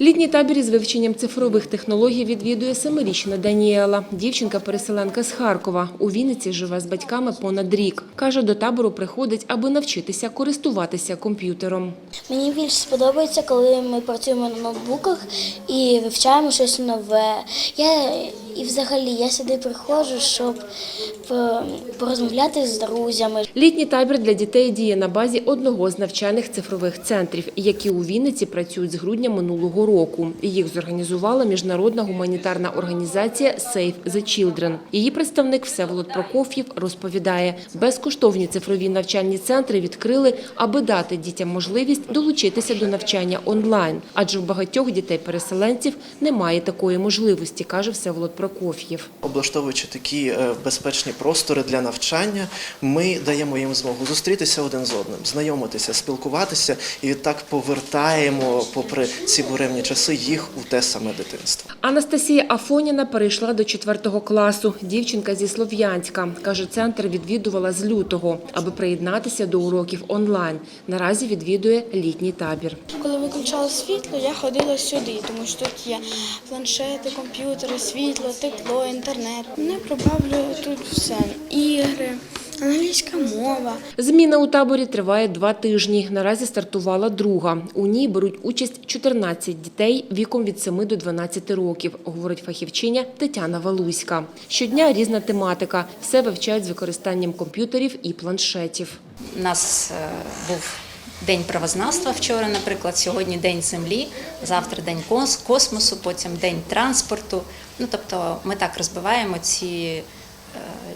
Літній табір із вивченням цифрових технологій відвідує семирічна Даніела. Дівчинка-переселенка з Харкова. У Вінниці живе з батьками понад рік. Каже, до табору приходить, аби навчитися користуватися комп'ютером. Мені більше сподобається, коли ми працюємо на ноутбуках і вивчаємо щось нове. Я і взагалі я сюди приходжу, щоб по- порозмовляти з друзями. Літній табір для дітей діє на базі одного з навчальних цифрових центрів, які у Вінниці працюють з грудня минулого року. Їх зорганізувала міжнародна гуманітарна організація Save the Children. Її представник Всеволод Прокоф'єв розповідає, безкоштовні цифрові навчальні центри відкрили, аби дати дітям можливість долучитися до навчання онлайн, адже в багатьох дітей-переселенців немає такої можливості, каже Всеволод Прокоф'єв. Облаштовуючи такі е, безпечні простори для навчання, ми даємо їм змогу зустрітися один з одним, знайомитися, спілкуватися і відтак повертаємо, попри ці буремні часи, їх у те саме дитинство. Анастасія Афоніна перейшла до 4 класу. Дівчинка зі Слов'янська. Каже, центр відвідувала з лютого, аби приєднатися до уроків онлайн. Наразі відвідує літній табір. Коли виключали світло, я ходила сюди, тому що тут є планшети, комп'ютери, світло, тепло, інтернет. Мене прибавлює тут все. Ігри, англійська мова. Зміна у таборі триває два тижні. Наразі стартувала друга. У ній беруть участь 14 дітей віком від 7 до 12 років, говорить фахівчиня Тетяна Валуська. Щодня різна тематика. Все вивчають з використанням комп'ютерів і планшетів. У нас е, був день правознавства вчора, наприклад, сьогодні день землі, завтра день космосу, потім день транспорту. Ну тобто ми так розбиваємо ці е,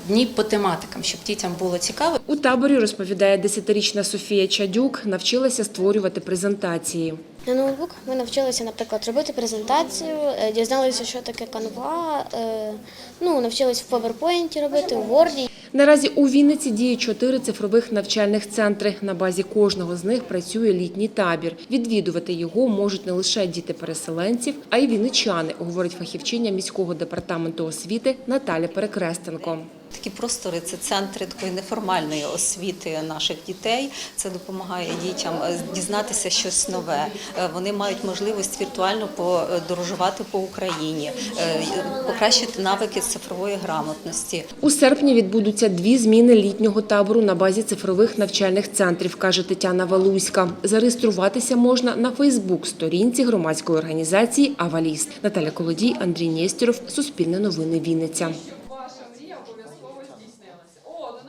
дні по тематикам, щоб дітям було цікаво. У таборі розповідає 10-річна Софія Чадюк, навчилася створювати презентації. На ноутбуках ми навчилися, наприклад, робити презентацію, е, дізналися, що таке канва, е, ну, навчилися в PowerPoint робити, в Word. Наразі у Вінниці діє чотири цифрових навчальних центри. На базі кожного з них працює літній табір. Відвідувати його можуть не лише діти переселенців, а й вінничани, говорить фахівчиня міського департаменту освіти Наталя Перекрестенко. Такі простори це центри такої неформальної освіти наших дітей. Це допомагає дітям е, дізнатися щось нове. Е, Вони мають можливість віртуально подорожувати по Україні, е, покращити навики цифрової грамотності. У серпні відбудуться дві зміни літнього табору на базі цифрових навчальних центрів, каже Тетяна Валуська. Зареєструватися можна на Фейсбук-сторінці громадської організації Аваліс. Наталя Колодій, Андрій Нєстєров, Суспільне новини Вінниця.